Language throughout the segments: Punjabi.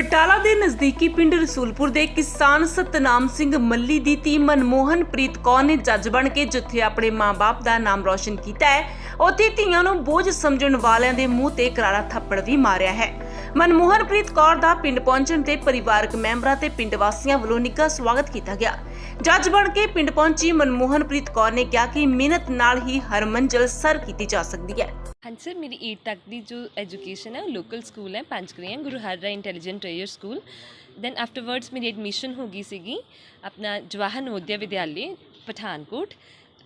ਬਟਾਲਾ ਦੇ ਨਜ਼ਦੀਕੀ ਪਿੰਡ ਰਸੂਲਪੁਰ ਦੇ ਕਿਸਾਨ ਸਤਨਾਮ ਸਿੰਘ ਮੱਲੀ ਦੀ ਧੀ ਮਨਮੋਹਨਪ੍ਰੀਤ ਕੌਰ ਨੇ ਜੱਜ ਬਣ ਕੇ ਜਿੱਥੇ ਆਪਣੇ ਮਾਂ-ਬਾਪ ਦਾ ਨਾਮ ਰੌਸ਼ਨ ਕੀਤਾ ਹੈ, ਉੱਥੇ ਧੀਆਂ ਨੂੰ ਬੋਝ ਸਮਝਣ ਵਾਲਿਆਂ ਦੇ ਮੂੰਹ ਤੇ ਕਰਾਰਾ ਥੱਪੜ ਵੀ ਮਾਰਿਆ ਹੈ। ਮਨਮੋਹਨਪ੍ਰੀਤ ਕੌਰ ਦਾ ਪਿੰਡ ਪਹੁੰਚਣ ਤੇ ਪਰਿਵਾਰਕ ਮੈਂਬਰਾਂ ਤੇ ਪਿੰਡ ਵਾਸੀਆਂ ਵੱਲੋਂ ਨਿੱਘਾ ਸਵਾਗਤ ਕੀਤਾ ਗਿਆ। ਜੱਜ ਬਣ ਕੇ ਪਿੰਡ ਪਹੁੰਚੀ ਮਨਮੋਹਨਪ੍ਰੀਤ ਕੌਰ ਨੇ ਕਿਹਾ ਕਿ ਮਿਹਨਤ ਨਾਲ ਹੀ ਹਰ ਮੰਜ਼ਿਲ ਸਰ ਕੀਤੀ ਜਾ ਸਕਦੀ ਹੈ। ਹਾਂਜੀ ਸਰ ਮੇਰੀ 8 ਤੱਕ ਦੀ ਜੋ ਐਜੂਕੇਸ਼ਨ ਹੈ ਉਹ ਲੋਕਲ ਸਕੂਲ ਹੈ ਪੰਚਕਰੀਆਂ Guru Har Rai intelligent rare school then afterwards ਮੇਰੀ ਐਡਮਿਸ਼ਨ ਹੋ ਗਈ ਸੀਗੀ ਆਪਣਾ ਜਵਾਹਰ ਨਵੋਦਿਆ ਵਿਦਿਆਲੇ ਪਠਾਨਕੋਟ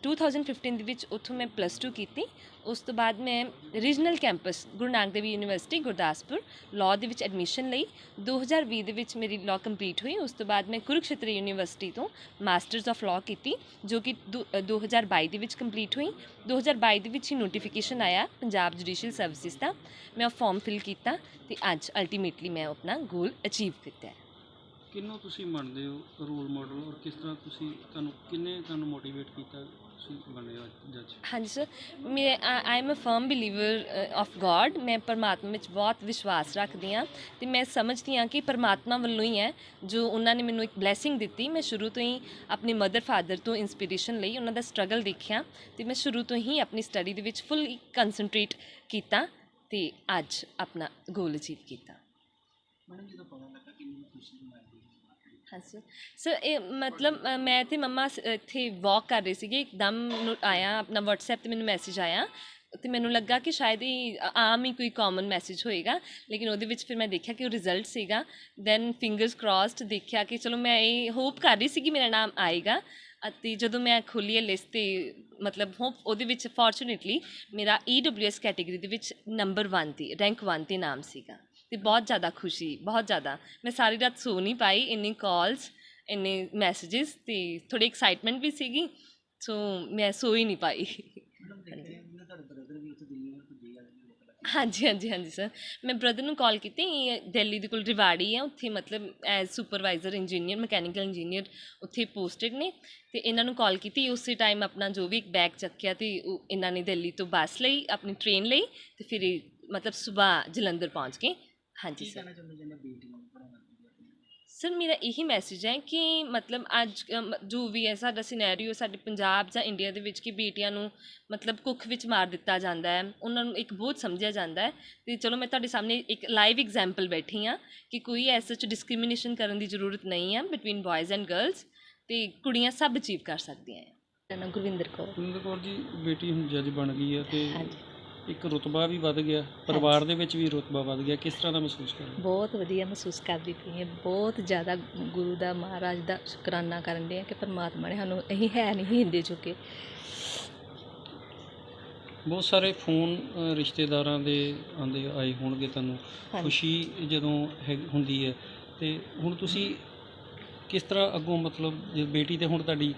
2015 ਦੇ ਵਿੱਚ ਉੱਥੋਂ ਮੈਂ ਪਲੱਸ 2 ਕੀਤੀ। ਉਸ ਤੋਂ ਬਾਅਦ ਮੈਂ regional campus Guru Nanak Dev university Gurdaspur law ਦੇ ਵਿੱਚ ਐਡਮਿਸ਼ਨ ਲਈ। 2020 ਦੇ ਵਿੱਚ ਮੇਰੀ ਲਾਅ ਕੰਪਲੀਟ ਹੋਈ। ਉਸ ਤੋਂ ਬਾਅਦ ਮੈਂ ਕੁਰੂਕਸ਼ੇਤਰ ਯੂਨੀਵਰਸਿਟੀ ਤੋਂ ਮਾਸਟਰਸ ਆਫ ਲਾਅ ਕੀਤੀ ਜੋ ਕਿ ਦੋ- ਅ, 2022 ਦੇ ਵਿੱਚ ਕੰਪਲੀਟ ਹੋਈ। 2022 ਦੇ ਵਿੱਚ ਹੀ ਨੋਟੀਫਿਕੇਸ਼ਨ ਆਇਆ ਪੰਜਾਬ ਜੁਡੀਸ਼ੀਅਲ ਸਰਵਿਸਿਜ਼ ਦਾ। ਮੈਂ ਉਹ ਫਾਰਮ ਫਿਲ ਕੀਤਾ ਤੇ ਅੱਜ ਅਲਟੀਮੇਟਲੀ ਮੈਂ ਆਪਣਾ ਗੋਲ ਅਚੀਵ ਕੀਤਾ ਹੈ। ਕਿੰਨੂੰ ਤੁਸੀਂ ਮੰਨਦੇ ਹੋ ਰੋਲ ਮਾਡਲ ਔਰ ਕਿਸ ਤਰ੍ਹਾਂ ਤੁਸੀਂ ਤੁਹਾਨੂੰ ਕਿੰਨੇ ਤੁਹਾਨੂੰ ਮੋਟੀਵੇਟ ਕੀਤਾ? ਤੁਸੀਂ ਬਣੇ ਹੋ ਜੱਜ? ਹਾਂਜੀ ਸਰ। ਮੈਂ I am a firm believer of God ਮੈਂ ਪਰਮਾਤਮਾ ਵਿੱਚ ਬਹੁਤ ਵਿਸ਼ਵਾਸ ਰੱਖਦੀ ਹਾਂ ਤੇ ਮੈਂ ਸਮਝਦੀ ਹਾਂ ਕਿ ਪਰਮਾਤਮਾ ਵੱਲੋਂ ਹੀ ਹੈ ਜੋ ਉਹਨਾਂ ਨੇ ਮੈਨੂੰ ਇੱਕ ਬਲੇਸਿੰਗ ਦਿੱਤੀ। ਮੈਂ ਸ਼ੁਰੂ ਤੋਂ ਹੀ ਆਪਣੇ ਮਦਰ ਫਾਦਰ ਤੋਂ ਇਨਸਪੀਰੇਸ਼ਨ ਲਈ ਉਹਨਾਂ ਦਾ ਸਟਰਗਲ ਦੇਖਿਆ ਤੇ ਮੈਂ ਸ਼ੁਰੂ ਤੋਂ ਹੀ ਆਪਣੀ ਸਟੱਡੀ ਦੇ ਵਿੱਚ ਫੁੱਲ ਕਨਸੈਂਟਰੇਟ ਕੀਤਾ ਤੇ ਅੱਜ ਆਪਣਾ ਗੋਲ ਅਚੀਵ ਕੀਤਾ। ਮੈਡਮ ਜਦੋਂ ਪਤਾ ਲੱਗਾ ਕਿੰਨੀ ਖੁਸ਼ੀ ਦੀ ਹਾਂਜੀ। ਸਰ ਇਹ ਮਤਲਬ ਅ, ਮੈਂ ਤੇ ਮੰਮਾ ਸ- ਇੱਥੇ ਵਾਕ ਕਰ ਰਹੇ ਸੀਗੇ ਇੱਕਦਮ ਨੂੰ ਆਇਆ ਆਪਣਾ WhatsApp ਤੇ ਮੈਨੂੰ ਮੈਸੇਜ ਆਇਆ ਤੇ ਮੈਨੂੰ ਲੱਗਾ ਕਿ ਸ਼ਾਇਦ ਇਹ ਅ- ਆਮ ਹੀ ਕੋਈ ਕਾਮਨ ਮੈਸੇਜ ਹੋਏਗਾ ਲੇਕਿਨ ਉਹਦੇ ਵਿੱਚ ਫਿਰ ਮੈਂ ਦੇਖਿਆ ਕਿ ਉਹ ਰਿਜ਼ਲਟ ਸੀਗਾ। ਦੈਨ ਫਿੰਗਰਸ ਕ੍ਰਾਸਡ ਦੇਖਿਆ ਕਿ ਚਲੋ ਮੈਂ ਇਹ ਹੋਪ ਕਰ ਰਹੀ ਸੀ ਕਿ ਮੇਰਾ ਨਾਮ ਆਏਗਾ ਅਤੇ ਜਦੋਂ ਮੈਂ ਖੋਲ੍ਹੀ ਲਿਸਟ ਤੇ ਮਤਲਬ ਹੋਪ ਉਹਦੇ ਵਿੱਚ ਫੋਰਚੂਨੇਟਲੀ ਮੇਰਾ EWS ਕੈਟੇਗਰੀ ਦੇ ਵਿੱਚ ਨੰਬਰ 1 ਤੇ ਰੈਂਕ 1 ਤੇ ਨਾਮ ਸੀਗਾ। ਤੇ ਬਹੁਤ ਜ਼ਿਆਦਾ ਖੁਸ਼ੀ, ਬਹੁਤ ਜ਼ਿਆਦਾ। ਮੈਂ ਸਾਰੀ ਰਾਤ ਸੋ ਨਹੀਂ ਪਾਈ, ਇੰਨੀ ਕਾਲਸ ਇੰਨੇ ਮੈਸੇजेस ਤੇ ਥੋੜੀ ਐਕਸਾਈਟਮੈਂਟ ਵੀ ਸੀਗੀ ਸੋ ਮੈਂ ਸੋ ਹੀ ਨਹੀਂ ਪਾਈ। ਹਾਂਜੀ ਹਾਂਜੀ ਹਾਂਜੀ ਸਰ ਮੈਂ ਬ੍ਰਦਰ ਨੂੰ ਕਾਲ ਕੀਤੀ ਦਿੱਲੀ ਦੇ ਕੋਲ ਰਿਵਾੜੀ ਹੈ ਉੱਥੇ ਮਤਲਬ as supervisor engineer mechanical engineer ਉੱਥੇ ਪੋਸਟਡ ਨੇ, ਤੇ ਇਹਨਾਂ ਨੂੰ ਕਾਲ ਕੀਤੀ, ਉਸੇ ਟਾਈਮ ਆਪਣਾ ਜੋ ਵੀ ਇੱਕ ਬੈਗ ਚੱਕਿਆ ਤੇ ਉਹ ਇਹਨਾਂ ਨੇ ਦਿੱਲੀ ਤੋਂ ਬੱਸ ਲਈ, ਆਪਣੀ ਟ੍ਰੇਨ ਲਈ, ਤੇ ਫਿਰ ਮਤਲਬ ਸਵੇਰ ਜਲੰਧਰ ਪਹੁੰਚ ਗਏ। ਹਾਂਜੀ ਸਰ ਚਾਹੁੰਦੇ ਜਿੰਨਾ ਬੇਟੀ ਨੂੰ ਪੜਾਉਣਾ ਸਰ ਮੇਰਾ ਇਹੀ ਮੈਸੇਜ ਹੈ ਕਿ ਮਤਲਬ ਅੱਜ ਅਮ, ਜੋ ਵੀ ਹੈ ਸਾਡਾ ਸਿਨੈਰੀਓ ਸਾਡੇ ਪੰਜਾਬ ਜਾਂ ਇੰਡੀਆ ਦੇ ਵਿੱਚ ਕਿ ਬੇਟੀਆਂ ਨੂੰ ਮਤਲਬ ਕੁੱਖ ਵਿੱਚ ਮਾਰ ਦਿੱਤਾ ਜਾਂਦਾ ਹੈ ਉਹਨਾਂ ਨੂੰ ਇੱਕ ਬੋਝ ਸਮਝਿਆ ਜਾਂਦਾ ਹੈ। ਤੇ ਚਲੋ ਮੈਂ ਤੁਹਾਡੇ ਸਾਹਮਣੇ ਇੱਕ ਲਾਈਵ ਐਗਜ਼ਾਮਪਲ ਬੈਠੀ ਹਾਂ ਕਿ ਕੋਈ ਐਸਾ ਚ ਡਿਸਕ੍ਰਿਮੀਨੇਸ਼ਨ ਕਰਨ ਦੀ ਜ਼ਰੂਰਤ ਨਹੀਂ ਹੈ ਬਿਟਵੀਨ ਬॉयਜ਼ ਐਂਡ ਗਰਲਸ ਤੇ ਕੁੜੀਆਂ ਸਭ ਅਚੀਵ ਕਰ ਸਕਦੀਆਂ ਹੈ। ਮੇਰਾ ਨਾਮ ਗੁਰਵਿੰਦਰ ਕੌਰ। ਕੁਲਿੰਦਰ ਕੌਰ ਜੀ ਬੇਟੀ ਹੁਣ ਜੱਜ ਬਣ ਗਈ ਹੈ ਤੇ ਹਾਂਜੀ। ਇੱਕ ਰੁਤਬਾ ਵੀ ਵੱਧ ਗਿਆ ਪਰਿਵਾਰ ਦੇ ਵਿੱਚ ਵੀ ਰੁਤਬਾ ਵੱਧ ਗਿਆ ਕਿਸ ਤਰ੍ਹਾਂ ਦਾ ਮਹਿਸੂਸ ਕਰ ਰਹੇ? ਬਹੁਤ ਵਧੀਆ ਮਹਿਸੂਸ ਕਰਦੀ ਪਈ ਹਾਂ ਬਹੁਤ ਜ਼ਿਆਦਾ ਗੁਰੂ ਦਾ ਮਹਾਰਾਜ ਦਾ ਸ਼ੁਕਰਾਨਾ ਕਰਨ ਦੇ ਆ ਕਿ ਪਰਮਾਤਮਾ ਨੇ ਸਾਨੂੰ ਅਸੀਂ ਹੈ ਨਹੀਂ ਹਿੰਦੇ ਚੁੱਕੇ ਬਹੁਤ ਸਾਰੇ ਫੋਨ ਰਿਸ਼ਤੇਦਾਰਾਂ ਦੇ ਆਂਦੇ ਆਏ ਹੋਣਗੇ ਤੁਹਾਨੂੰ। ਖੁਸ਼ੀ ਜਦੋਂ ਹੁੰਦੀ ਹੈ ਤੇ ਹੁਣ ਤੁਸੀਂ ਕਿਸ ਤਰ੍ਹਾਂ ਅੱਗੋਂ ਮਤਲਬ ਜੇ ਬੇਟੀ ਤੇ ਹੁਣ ਤੁਹਾਡੀ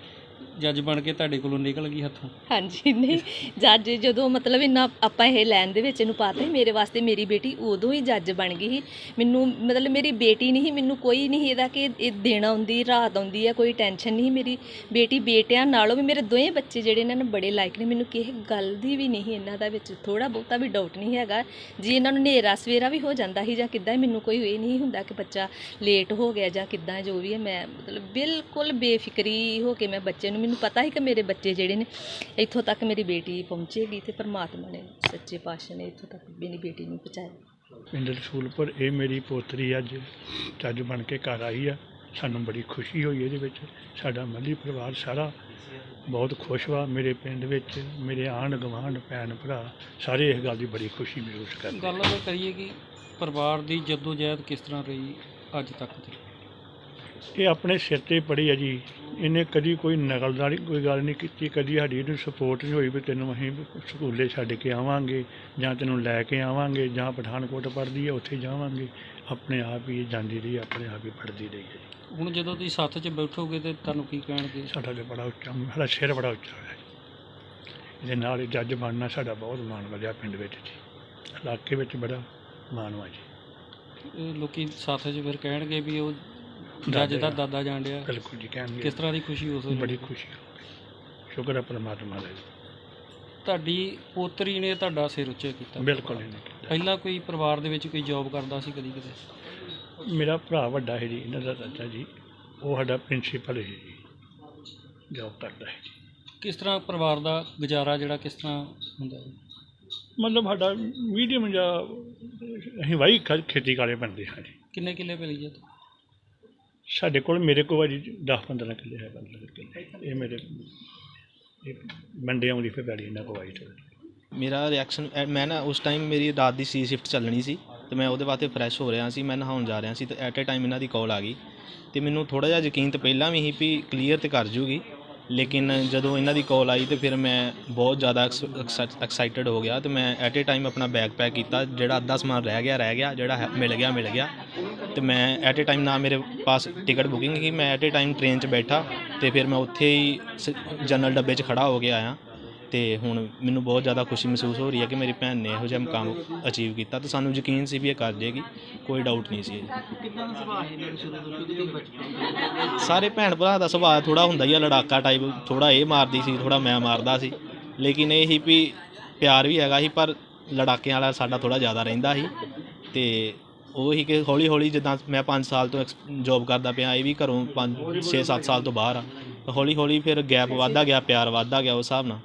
ਜੱਜ ਬਣ ਕੇ ਤੁਹਾਡੇ ਕੋਲੋਂ ਨਿਕਲ ਗਈ ਹੱਥੋਂ? ਹਾਂਜੀ ਨਹੀਂ ਜੱਜ ਜਦੋਂ ਮਤਲਬ ਇੰਨਾ ਆਪਾਂ ਇਹ ਲੈਣ ਦੇ ਵਿੱਚ ਇਹਨੂੰ ਪਾਤੇ ਮੇਰੇ ਵਾਸਤੇ ਮੇਰੀ ਬੇਟੀ ਉਦੋਂ ਹੀ ਜੱਜ ਬਣ ਗਈ ਸੀ। ਮੈਨੂੰ ਮਤਲਬ ਮੇਰੀ ਬੇਟੀ ਨਹੀਂ ਸੀ, ਮੈਨੂੰ ਕੋਈ ਨਹੀਂ ਇਹਦਾ ਕਿ ਇਹ ਦਿਨ ਆਉਂਦੀ ਰਾਤ ਆਉਂਦੀ ਹੈ ਕੋਈ ਟੈਨਸ਼ਨ ਨਹੀਂ ਮੇਰੀ। ਬੇਟੀ ਬੇਟਿਆਂ ਨਾਲੋਂ ਵੀ ਮੇਰੇ ਦੋਵੇਂ ਬੱਚੇ ਜਿਹੜੇ ਇਹਨਾਂ ਨੂੰ ਬੜੇ ਲਾਇਕ ਨੇ ਮੈਨੂੰ ਕਿਸੇ ਗੱਲ ਦੀ ਵੀ ਨਹੀਂ ਇਹਨਾਂ ਦਾ ਵਿੱਚ ਥੋੜਾ ਬਹੁਤਾ ਵੀ ਡਾਊਟ ਨਹੀਂ ਹੈਗਾ। ਜੀ ਇਹਨਾਂ ਨੂੰ ਹਨੇਰਾ ਸਵੇਰਾ ਵੀ ਹੋ ਜਾਂਦਾ ਸੀ ਜਾਂ ਕਿੱਦਾਂ ਮੈਨੂੰ ਕੋਈ ਇਹ ਨਹੀਂ ਹੁੰਦਾ ਕਿ ਬੱਚਾ ਲੇਟ ਹੋ ਗਿਆ ਜਾਂ ਕਿੱਦਾਂ ਜੋ ਵੀ ਹੈ ਮੈਂ ਮਤਲਬ ਬਿਲਕੁਲ ਬੇਫਿਕਰੀ ਹੋ ਕੇ ਮੈਂ ਬੱਚੇ ਨੂੰ ਮੈਨੂੰ ਪਤਾ ਸੀ ਕਿ ਮੇਰੇ ਬੱਚੇ ਜਿਹੜੇ ਨੇ ਇੱਥੋਂ ਤੱਕ ਮੇਰੀ ਬੇਟੀ ਪਹੁੰਚੇਗੀ ਤੇ ਪਰਮਾਤਮਾ ਨੇ ਸੱਚੇ ਪਾਤਸ਼ਾਹ ਨੇ ਇੱਥੋਂ ਤੱਕ ਮੇਰੀ ਬੇਟੀ ਨੂੰ ਪਹੁੰਚਾਇਆ। ਪਿੰਡ ਰਸੂਲਪੁਰ ਇਹ ਮੇਰੀ ਪੋਤਰੀ ਅੱਜ ਜੱਜ ਬਣ ਕੇ ਘਰ ਆਈ ਆ। ਸਾਨੂੰ ਬੜੀ ਖੁਸ਼ੀ ਹੋਈ ਇਹਦੇ ਵਿੱਚ। ਸਾਡਾ ਮੱਲੀ ਪਰਿਵਾਰ ਸਾਰਾ ਬਹੁਤ ਖੁਸ਼ ਵਾ। ਮੇਰੇ ਪਿੰਡ ਵਿੱਚ ਮੇਰੇ ਆਂਢ ਗੁਆਂਢ ਭੈਣ ਭਰਾ ਸਾਰੇ ਇਸ ਗੱਲ ਦੀ ਬੜੀ ਖੁਸ਼ੀ ਮਹਿਸੂਸ ਕਰਦੇ ਗੱਲ ਕਰੀਏ ਕਿ ਪਰਿਵਾਰ ਦੀ ਜਦੋਜਹਿਦ ਕਿਸ ਤਰ੍ਹਾਂ ਰਹੀ ਅੱਜ ਤੱਕ ਦੀ? ਇਹ ਆਪਣੇ ਸਿਰ ਤੇ ਪੜੀ ਆ ਜੀ। ਇਹਨੇ ਕਦੀ ਕੋਈ ਨਕਲਦਾਰੀ ਕੋਈ ਗੱਲ ਨਹੀਂ ਕੀਤੀ ਕਦੀ ਸਾਡੀ ਇਹਨੂੰ ਸਪੋਰਟ ਨਹੀਂ ਹੋਈ ਵੀ ਤੈਨੂੰ ਅਸੀਂ ਸਕੂਲੇ ਛੱਡ ਕੇ ਆਵਾਂਗੇ ਜਾਂ ਤੈਨੂੰ ਲੈ ਕੇ ਆਵਾਂਗੇ ਜਾਂ ਪਠਾਨਕੋਟ ਪੜ੍ਹਦੀ ਹੈ ਉੱਥੇ ਜਾਵਾਂਗੇ। ਆਪਣੇ ਆਪ ਹੀ ਜਾਂਦੀ ਰਹੀ ਆਪਣੇ ਆਪ ਹੀ ਪੜ੍ਹਦੀ ਰਹੀ ਹੈ ਜੀ। ਹੁਣ ਜਦੋਂ ਤੁਸੀਂ ਸੱਥ 'ਚ ਬੈਠੋਗੇ ਤੇ ਤੁਹਾਨੂੰ ਕੀ ਕਹਿਣਗੇ? ਸਾਡਾ ਤੇ ਬੜਾ ਉੱਚਾ ਸਾਡਾ ਸਿਰ ਬੜਾ ਉੱਚਾ ਹੋਇਆ ਇਹਦੇ ਨਾਲ ਹੀ ਜੱਜ ਬਣਨਾ ਸਾਡਾ ਬਹੁਤ ਮਾਣ ਵਧਿਆ ਪਿੰਡ ਵਿੱਚ ਜੀ। ਇਲਾਕੇ ਵਿੱਚ ਬੜਾ ਮਾਣ ਵਾ ਜੀ। ਇਹ ਲੋਕੀ ਸਾਥ 'ਚ ਫਿਰ ਕਹਿਣਗੇ ਵੀ ਉਹ ਜੱਜ ਦਾਦੇ ਦਾ। ਦਾਦਾ ਜਾਣ ਡਿਆ। ਬਿਲਕੁਲ ਜੀ ਕਹਿਣਗੇ ਕਿਸ ਤਰ੍ਹਾਂ ਦੀ ਖੁਸ਼ੀ ਉਸ ਵੇਲੇ ਬੜੀ ਖੁਸ਼ੀ ਹੋਈ ਸ਼ੁਕਰ ਹੈ ਪਰਮਾਤਮਾ ਦਾ ਜੀ। ਤੁਹਾਡੀ ਪੋਤਰੀ ਨੇ ਤੁਹਾਡਾ ਸਿਰ ਉੱਚਾ ਕੀਤਾ। ਬਿਲਕੁਲ ਕੀਤਾ। ਪਹਿਲਾਂ ਕੋਈ ਪਰਿਵਾਰ ਦੇ ਵਿੱਚ ਕੋਈ ਜੌਬ ਕਰਦਾ ਸੀ ਕਦੀ ਕਿਤੇ? ਮੇਰਾ ਭਰਾ ਵੱਡਾ ਹੈ ਜੀ ਇਹਨਾਂ ਦਾ ਚਾਚਾ ਜੀ। ਉਹ ਸਾਡਾ ਪ੍ਰਿੰਸੀਪਲ ਹੈ ਜੀ। ਜੋਬ ਕਰਦਾ ਹੈ ਜੀ। ਕਿਸ ਤਰ੍ਹਾਂ ਪਰਿਵਾਰ ਦਾ ਗੁਜ਼ਾਰਾ ਜਿਹੜਾ ਕਿਸ ਤਰ੍ਹਾਂ ਹੁੰਦਾ ਹੈ ਮਤਲਬ ਸਾਡਾ ਮੀਡੀਅਮ ਜਾਂ ਅਸੀਂ ਵਾਹੀ ਖ- ਖੇਤੀ ਕਾਲੇ ਬੰਦੇ ਹਾਂ ਜੀ। ਕਿੰਨੇ ਕਿੱਲੇ ਪੈਲੀ ਹੈ ਸਾਡੇ ਕੋਲ ਮੇਰੇ ਕੋਲ ਜੀ 10 15 ਕਿੱਲੇ ਹੈ ਬੰਦੇ ਕਿੱਲੇ। ਇਹ ਮੇਰੇ ਇਹ ਮੰਡੇ ਆਉਂਦੀ ਫਿਰ ਪੈਲੀ ਇਹਨਾਂ ਕੋਲ ਆਈ ਮੇਰਾ ਰਿਐਕਸ਼ਨ ਮੈਂ ਨਾ ਉਸ ਟਾਈਮ ਮੇਰੀ ਰਾਤ ਦੀ ਸੀ ਸ਼ਿਫਟ ਚੱਲਣੀ ਸੀ ਤੇ ਮੈਂ ਉਹਦੇ ਵਾਸਤੇ ਫਰੈਸ਼ ਹੋ ਰਿਹਾ ਸੀ, ਮੈਂ ਨਹਾਉਣ ਜਾ ਰਿਹਾ ਸੀ ਤੇ ਐਟ ਅ ਟਾਈਮ ਇਹਨਾਂ ਦੀ ਕਾਲ ਆ ਗਈ ਤੇ ਮੈਨੂੰ ਥੋੜਾ ਜਿਹਾ ਯਕੀਨ ਤਾਂ ਪਹਿਲਾਂ ਵੀ ਸੀ ਵੀ ਕਲੀਅਰ ਤੇ ਕਰ ਜੂਗੀ। ਲੇਕਿਨ ਜਦੋਂ ਇਹਨਾਂ ਦੀ ਕਾਲ ਆਈ ਤਾਂ ਫਿਰ ਮੈਂ ਬਹੁਤ ਜ਼ਿਆਦਾ ਐਕਸਾਈਟਡ ਹੋ ਗਿਆ ਅਤੇ ਮੈਂ ਐਟ ਏ ਟਾਈਮ ਆਪਣਾ ਬੈਗ ਪੈਕ ਕੀਤਾ, ਜਿਹੜਾ ਅੱਧਾ ਸਮਾਨ ਰਹਿ ਗਿਆ ਰਹਿ ਗਿਆ, ਜਿਹੜਾ ਹੈ- ਮਿਲ ਗਿਆ ਮਿਲ ਗਿਆ। ਅਤੇ ਮੈਂ ਐਟ ਏ ਟਾਈਮ ਨਾ ਮੇਰੇ ਪਾਸ ਟਿਕਟ ਬੁਕਿੰਗ ਸੀ, ਮੈਂ ਐਟ ਏ ਟਾਈਮ ਟ੍ਰੇਨ 'ਚ ਬੈਠਾ ਅਤੇ ਫਿਰ ਮੈਂ ਉੱਥੇ ਹੀ ਜਨਰਲ ਡੱਬੇ 'ਚ ਖੜਾ ਹੋ ਕੇ ਆਇਆ। ਤੇ ਹੁਣ ਮੈਨੂੰ ਬਹੁਤ ਜ਼ਿਆਦਾ ਖੁਸ਼ੀ ਮਹਿਸੂਸ ਹੋ ਰਹੀ ਹੈ ਕਿ ਮੇਰੀ ਭੈਣ ਨੇ ਇਹੋ ਜਿਹਾ ਮੁਕਾਮ ਅਚੀਵ ਕੀਤਾ। ਤੇ ਸਾਨੂੰ ਯਕੀਨ ਸੀ ਵੀ ਇਹ ਕਰ ਜਾਏਗੀ ਕੋਈ ਡਾਊਟ ਨਹੀਂ ਸੀ। ਕਿੱਦਾਂ ਦਾ ਸੁਭਾਅ ਹੈ ਇਹਨਾਂ ਦਾ ਸ਼ੁਰੂ ਤੋਂ ਕਿਉਂਕਿ ਤੁਸੀਂ ਬਚਪਨ ਸਾਰੇ ਭੈਣ ਭਰਾ ਦਾ ਸੁਭਾਅ ਥੋੜਾ ਹੁੰਦਾ ਹੀ ਆ ਲੜਾਕਾ ਟਾਈਪ ਥੋੜਾ ਇਹ ਮਾਰਦੀ ਸੀ ਥੋੜਾ ਮੈਂ ਮਾਰਦਾ ਸੀ। ਲੇਕਿਨ ਇਹ ਹੀ ਵੀ ਪਿਆਰ ਵੀ ਹੈਗਾ ਸੀ ਪਰ ਲੜਾਕਿਆਂ ਵਾਲਾ ਸਾਡਾ ਥੋੜਾ ਜ਼ਿਆਦਾ ਰਹਿੰਦਾ ਸੀ। ਤੇ ਉਹ ਹੀ ਕਿ ਹੌਲੀ ਹੌਲੀ ਜਿੱਦਾਂ ਮੈਂ 5 ਸਾਲ ਤੋਂ ਜੌਬ ਕਰਦਾ ਪਿਆ ਇਹ ਵੀ ਘਰੋਂ 5 6 7 ਸਾਲ ਤੋਂ ਬਾਹਰ ਆ। ਹੌਲੀ ਹੌਲੀ ਫਿਰ ਗੈਪ ਵੱਧਦਾ ਗਿਆ ਪਿਆਰ ਵੱਧਦਾ ਗਿਆ ਉਸ ਹਿਸਾਬ ਨਾਲ।